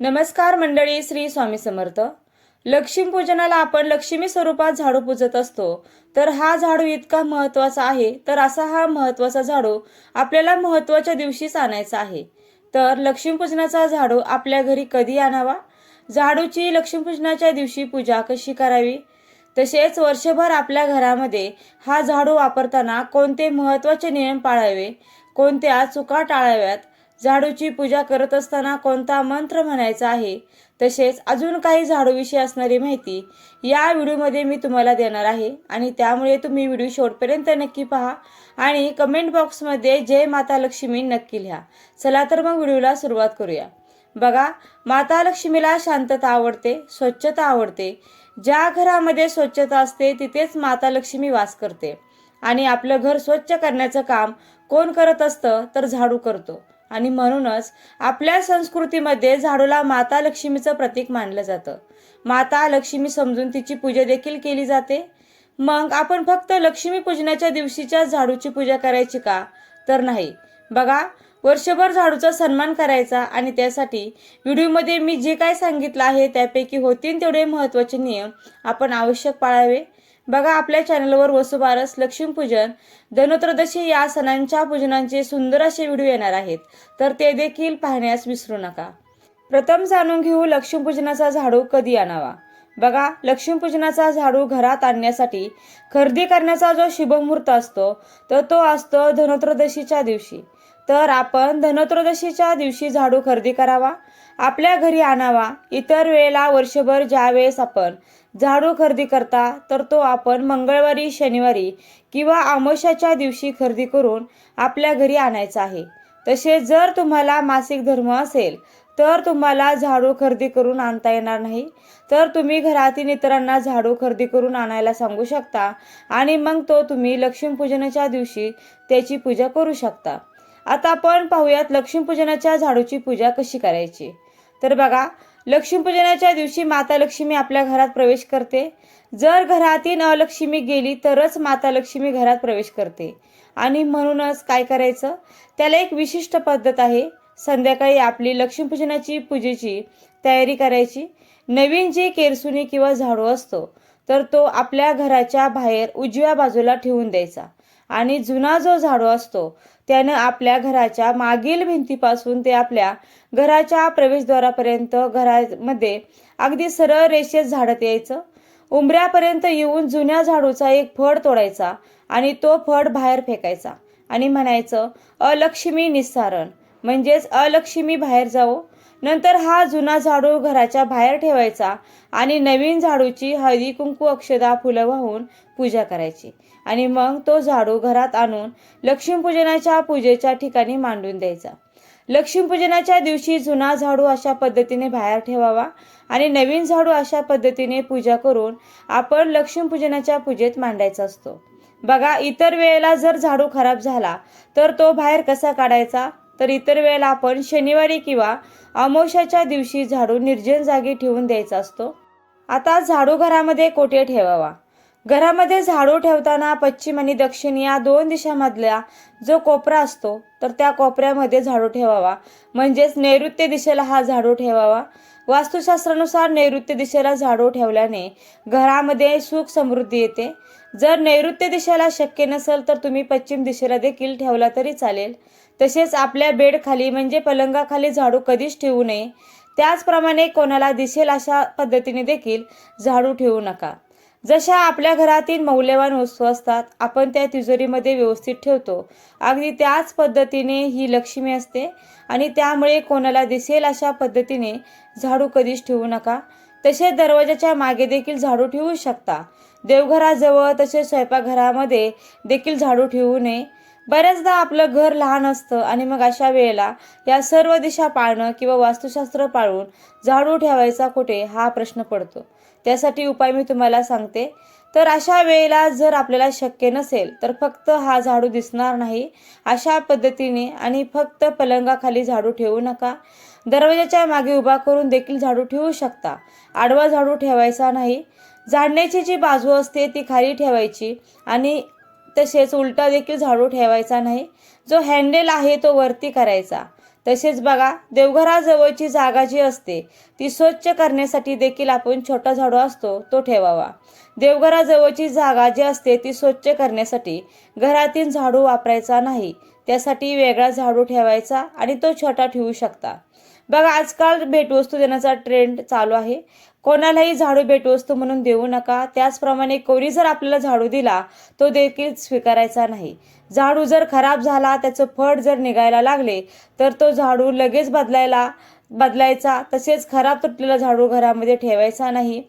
नमस्कार मंडळी श्री स्वामी समर्थ. लक्ष्मीपूजनाला आपण लक्ष्मी स्वरूपात झाडू पूजत असतो. तर हा झाडू इतका महत्त्वाचा आहे तर असा हा महत्त्वाचा झाडू आपल्याला महत्त्वाच्या दिवशीच आणायचा आहे. तर लक्ष्मीपूजनाचा झाडू आपल्या घरी कधी आणावा? झाडूची लक्ष्मीपूजनाच्या दिवशी पूजा कशी करावी? तसेच वर्षभर आपल्या घरामध्ये हा झाडू वापरताना कोणते महत्त्वाचे नियम पाळावे? कोणत्या चुका टाळाव्यात? झाडूची पूजा करत असताना कोणता मंत्र म्हणायचा आहे? तसेच अजून काही झाडूविषयी असणारी माहिती या व्हिडिओमध्ये मी तुम्हाला देणार आहे आणि त्यामुळे तुम्ही व्हिडिओ शेवटपर्यंत नक्की पहा आणि कमेंट बॉक्समध्ये जय माता लक्ष्मी नक्की लिहा. चला तर मग व्हिडिओला सुरुवात करूया. बघा माता लक्ष्मीला शांतता आवडते स्वच्छता आवडते. ज्या घरामध्ये स्वच्छता असते तिथेच माता लक्ष्मी वास करते. आणि आपलं घर स्वच्छ करण्याचं काम कोण करत असतं तर झाडू करतो. आणि म्हणूनच आपल्या संस्कृतीमध्ये झाडूला माता लक्ष्मीचं प्रतीक मानलं जातं. माता लक्ष्मी समजून तिची पूजा देखील केली जाते. मग आपण फक्त लक्ष्मी पूजनाच्या दिवशीच्या झाडूची पूजा करायची का? तर नाही. बघा वर्षभर झाडूचा सन्मान करायचा आणि त्यासाठी व्हिडिओमध्ये मी जे काय सांगितलं आहे त्यापैकी होतील तेवढे महत्त्वाचे नियम आपण आवश्यक पाळावे. बघा आपल्या चॅनलवर वसुबारस लक्ष्मीपूजन धनोत्रदशी या सणांच्या पूजनांचे सुंदर असे व्हिडिओ येणार आहेत. तर ते देखील पाहण्यास विसरू नका. प्रथम जाणून घेऊ लक्ष्मीपूजनाचा झाडू कधी आणावा. बघा लक्ष्मीपूजनाचा झाडू घरात आणण्यासाठी खरेदी करण्याचा जो शुभमुहूर्त असतो तर तो असतो धनोत्रदशीच्या दिवशी. तर आपण धनत्रोदशीच्या दिवशी झाडू खरेदी करावा आपल्या घरी आणावा. इतर वेळेला वर्षभर ज्या वेळेस आपण झाडू खरेदी करता तर तो आपण मंगळवारी शनिवारी किंवा आमोशाच्या दिवशी खरेदी करून आपल्या घरी आणायचा आहे. तसे जर तुम्हाला मासिक धर्म असेल तर तुम्हाला झाडू खरेदी करून आणता येणार नाही. तर तुम्ही घरातील इतरांना झाडू खरेदी करून आणायला सांगू शकता आणि मग तो तुम्ही लक्ष्मीपूजनाच्या दिवशी त्याची पूजा करू शकता. आता आपण पाहूयात लक्ष्मीपूजनाच्या झाडूची पूजा कशी करायची. तर बघा लक्ष्मीपूजनाच्या दिवशी माता लक्ष्मी आपल्या घरात प्रवेश करते. जर घरातील अलक्ष्मी गेली तरच माता लक्ष्मी घरात प्रवेश करते. आणि म्हणूनच काय करायचं? त्याला एक विशिष्ट पद्धत आहे. संध्याकाळी आपली लक्ष्मीपूजनाची पूजेची तयारी करायची. नवीन जी केरसुनी किंवा झाडू असतो तर तो आपल्या घराच्या बाहेर उजव्या बाजूला ठेवून द्यायचा. आणि जुना जो झाडू असतो त्यानं आपल्या घराच्या मागील भिंतीपासून ते आपल्या घराच्या प्रवेशद्वारापर्यंत घरामध्ये अगदी सरळ रेषेत झाडत यायचं. उंबऱ्यापर्यंत येऊन जुन्या झाडूचा एक फड तोडायचा आणि तो फड बाहेर फेकायचा आणि म्हणायचं अलक्ष्मी निस्सारण. म्हणजेच अलक्ष्मी बाहेर जाओ नंतर हा जुना झाडू घराच्या बाहेर ठेवायचा आणि नवीन झाडूची हळदी कुंकू अक्षदा फुलं वाहून पूजा करायची. आणि मग तो झाडू घरात आणून लक्ष्मीपूजनाच्या पूजेच्या ठिकाणी मांडून द्यायचा. लक्ष्मीपूजनाच्या दिवशी जुना झाडू अशा पद्धतीने बाहेर ठेवावा आणि नवीन झाडू अशा पद्धतीने पूजा करून आपण लक्ष्मीपूजनाच्या पूजेत मांडायचा असतो. बघा इतर वेळेला जर झाडू खराब झाला तर तो बाहेर कसा काढायचा? तर इतर वेळेला आपण शनिवारी किंवा अमावस्याच्या दिवशी झाडू निर्जन जागी ठेवून द्यायचा असतो. आता झाडू घरामध्ये कोठे ठेवावा? घरामध्ये झाडू ठेवताना पश्चिम आणि दक्षिण या दोन दिशामधला जो कोपरा असतो तर त्या कोपऱ्यामध्ये झाडू ठेवावा. म्हणजेच नैऋत्य दिशेला हा झाडू ठेवावा. वास्तुशास्त्रानुसार नैऋत्य दिशेला झाडू ठेवल्याने घरामध्ये सुख समृद्धी येते. जर नैऋत्य दिशेला शक्य नसेल तर तुम्ही पश्चिम दिशेला देखील ठेवला तरी चालेल. तसेच आपल्या बेडखाली म्हणजे पलंगाखाली झाडू कधीच ठेवू नये. त्याचप्रमाणे कोणाला दिसेल अशा पद्धतीने देखील झाडू ठेवू नका. जशा आपल्या घरातील मौल्यवान वस्तू असतात आपण त्या तिजोरीमध्ये व्यवस्थित ठेवतो. अगदी त्याच पद्धतीने ही लक्ष्मी असते आणि त्यामुळे कोणाला दिसेल अशा पद्धतीने झाडू कधीच ठेवू नका. तसे दरवाजाच्या मागे देखील झाडू ठेवू शकता. देवघराजवळ तसेच स्वयंपाकघरामध्ये देखील झाडू ठेवू नये. बऱ्याचदा आपलं घर लहान असतं आणि मग अशा वेळेला या सर्व दिशा पाळणं किंवा वास्तुशास्त्र पाळून झाडू ठेवायचा कुठे हा प्रश्न पडतो. त्यासाठी उपाय मी तुम्हाला सांगते. तर अशा वेळेला जर आपल्याला शक्य नसेल तर फक्त हा झाडू दिसणार नाही अशा पद्धतीने आणि फक्त पलंगाखाली झाडू ठेवू नका. दरवाजाच्या मागे उभा करून देखील झाडू ठेवू शकता. आडवा झाडू ठेवायचा नाही. झाडण्याची जी बाजू असते ती खाली ठेवायची आणि तसेच उलटा देखील झाडू ठेवायचा नाही. जो हँडेल आहे तो वरती करायचा. तसेच बघा देवघराजवळची जागा जी असते ती स्वच्छ करण्यासाठी देखील आपण छोटा झाडू असतो तो ठेवावा. देवघराजवळची जागा जी असते ती स्वच्छ करण्यासाठी घरातील झाडू वापरायचा नाही. त्यासाठी वेगळा झाडू ठेवायचा आणि तो छोटा ठेवू शकता. बघा आजकाल भेटवस्तू देण्याचा ट्रेंड चालू आहे. कोणालाही झाडू भेटवस्तू म्हणून देऊ नका. त्याचप्रमाणे कोणी जर आपल्याला झाडू दिला तो देखील स्वीकारायचा नाही. झाडू जर खराब झाला त्याचं फळ जर निघायला लागले तर तो झाडू लगेच बदलायला बदलायचा. तसेच खराब तुटलेला झाडू घरामध्ये ठेवायचा नाही.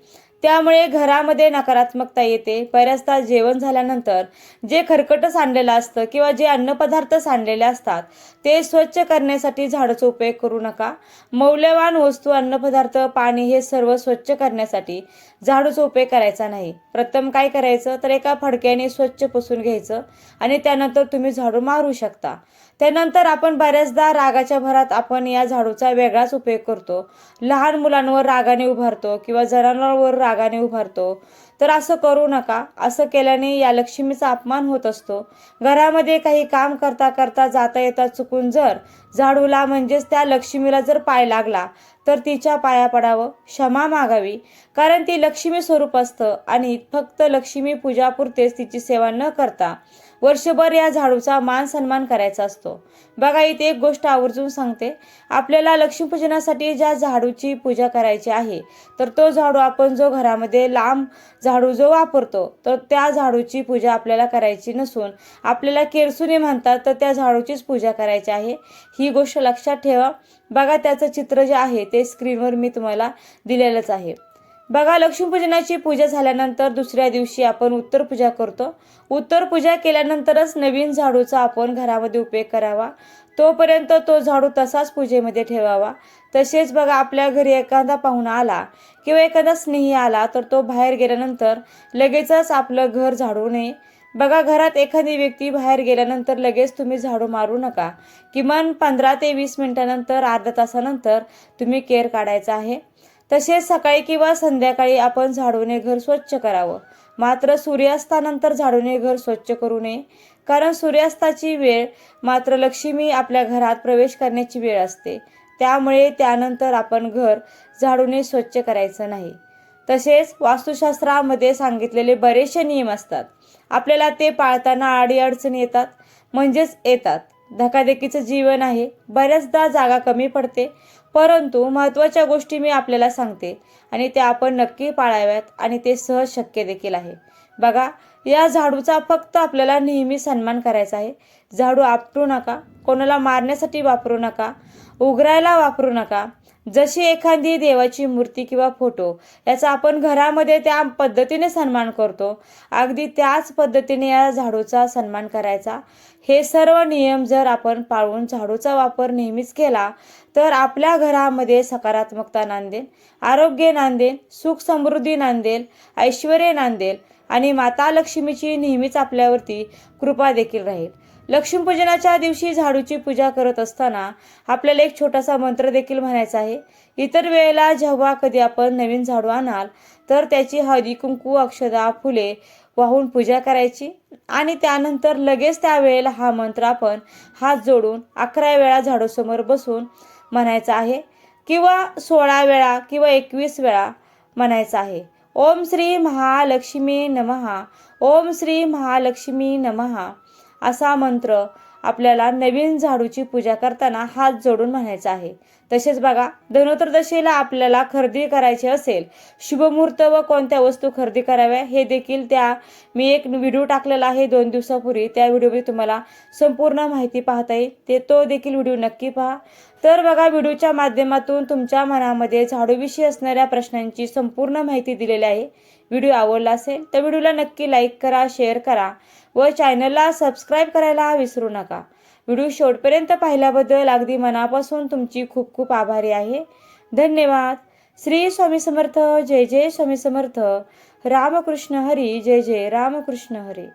त्यामुळे घरामध्ये नकारात्मकता येते. बऱ्याचदा जेवण झाल्यानंतर जे खरकटं सांडलेलं असतं किंवा जे अन्नपदार्थ सांडलेले असतात ते स्वच्छ करण्यासाठी झाडाचा उपयोग करू नका. मौल्यवान वस्तू अन्नपदार्थ पाणी हे सर्व स्वच्छ करण्यासाठी झाडूचा उपयोग करायचा नाही. प्रथम काय करायचं? तर एका फडक्याने स्वच्छ पुसून घ्यायचं आणि त्यानंतर तुम्ही झाडू मारू शकता. त्यानंतर आपण बऱ्याचदा रागाच्या भरात आपण या झाडूचा वेगळाच उपयोग करतो. लहान मुलांवर रागाने उभारतो किंवा जनावरांवर रागाने उभारतो. तर असं करू नका. असं केल्याने या लक्ष्मीचा अपमान होत असतो. घरामध्ये काही काम करता करता जाता येता चुकून जर झाडूला म्हणजेच त्या लक्ष्मीला जर पाय लागला तर तिच्या पाया पडावं क्षमा मागावी. कारण ती लक्ष्मी स्वरूप असतं आणि फक्त लक्ष्मी पूजापुरतेच तिची सेवा न करता वर्षभर या झाडूचा मान सन्मान करायचा असतो. बघा इथे एक गोष्ट आवर्जून सांगते. आपल्याला लक्ष्मीपूजनासाठी ज्या झाडूची पूजा करायची आहे तर तो झाडू आपण जो घरामध्ये लांब झाडू जो वापरतो तर त्या झाडूची पूजा आपल्याला करायची नसून आपल्याला केरसुनी म्हणतात तर त्या झाडूचीच पूजा करायची आहे. ही गोष्ट लक्षात ठेवा. बघा त्याचं चित्र जे आहे ते स्क्रीनवर मी तुम्हाला दिलेलंच आहे. बघा लक्ष्मीपूजनाची पूजा झाल्यानंतर दुसऱ्या दिवशी आपण उत्तर पूजा करतो. उत्तर पूजा केल्यानंतरच नवीन झाडूचा आपण घरामध्ये उपयोग करावा. तोपर्यंत तो झाडू तसाच पूजेमध्ये ठेवावा. तसेच बघा आपल्या घरी एखादा पाहुणा आला किंवा एखादा स्नेही आला तर तो बाहेर गेल्यानंतर लगेचच आपलं घर झाडू नये बघा घरात एखादी व्यक्ती बाहेर गेल्यानंतर लगेच तुम्ही झाडू मारू नका. किमान पंधरा ते वीस मिनिटानंतर अर्धा तासानंतर तुम्ही केअर काढायचा आहे. तसेच सकाळी किंवा संध्याकाळी आपण झाडूने घर स्वच्छ करावं. मात्र सूर्यास्तानंतर झाडूने घर स्वच्छ करू नये. कारण सूर्यास्ताची वेळ मात्र लक्ष्मी आपल्या घरात प्रवेश करण्याची वेळ असते. त्यामुळे त्यानंतर आपण घर झाडूने स्वच्छ करायचं नाही. तसेच वास्तुशास्त्रामध्ये सांगितलेले बरेचसे नियम असतात. आपल्याला ते पाळताना अडीअडचणी येतात म्हणजेच येतात. धकाधकीचं जीवन आहे. बऱ्याचदा जागा कमी पडते परंतु महत्त्वाच्या गोष्टी मी आपल्याला सांगते आणि त्या आपण नक्की पाळाव्यात आणि ते सहज शक्य देखील आहे. बघा या झाडूचा फक्त आपल्याला नेहमी सन्मान करायचा आहे. झाडू आपटू नका कोणाला मारण्यासाठी वापरू नका उघरायला वापरू नका जशी एखादी देवाची मूर्ती किंवा फोटो याचा आपण घरामध्ये त्या पद्धतीने सन्मान करतो. अगदी त्याच पद्धतीने या झाडूचा सन्मान करायचा. हे सर्व नियम जर आपण पाळून झाडूचा वापर नेहमीच केला तर आपल्या घरामध्ये सकारात्मकता नांदेल आरोग्य नांदेल सुख समृद्धी नांदेल ऐश्वर नांदेल आणि माता लक्ष्मीची नेहमीच आपल्यावरती कृपा देखील राहील. लक्ष्मीपूजनाच्या दिवशी झाडूची पूजा करत असताना आपल्याला एक छोटासा मंत्र देखील म्हणायचा आहे. इतर वेळेला जेव्हा कधी आपण नवीन झाडू आणाल तर त्याची हळदी कुंकू अक्षदा फुले वाहून पूजा करायची. आणि त्यानंतर लगेच त्या वेळेला हा मंत्र आपण हात जोडून अकरा वेळा झाडूसमोर बसून म्हणायचा आहे किंवा सोळा वेळा किंवा एकवीस वेळा म्हणायचा आहे. ओम श्री महालक्ष्मी नमहा. ओम श्री महालक्ष्मी नमहा. असा मंत्र आपल्याला नवीन झाडूची पूजा करताना हात जोडून म्हणायचा आहे. तसेच बघा धनोत्रदशीला आपल्याला खरेदी करायची असेल शुभमुहूर्त व कोणत्या वस्तू खरेदी कराव्या हे देखील त्या मी एक व्हिडिओ टाकलेला आहे दोन दिवसापूर्वी त्या व्हिडिओमध्ये तुम्हाला संपूर्ण माहिती पाहता येईल ते तो देखील व्हिडिओ नक्की पहा. तर बघा व्हिडिओच्या माध्यमातून तुमच्या मनामध्ये झाडूविषयी असणाऱ्या प्रश्नांची संपूर्ण माहिती दिलेली आहे. व्हिडिओ आवडला असेल तर व्हिडिओला नक्की लाईक करा शेअर करा व चॅनलला सबस्क्राईब करायला विसरू नका. व्हिडिओ शेवटपर्यंत पाहिल्याबद्दल अगदी मनापासून तुमची खूप खूप आभारी आहे. धन्यवाद. श्री स्वामी समर्थ. जय जय स्वामी समर्थ. रामकृष्ण हरी. जय जय रामकृष्ण हरी.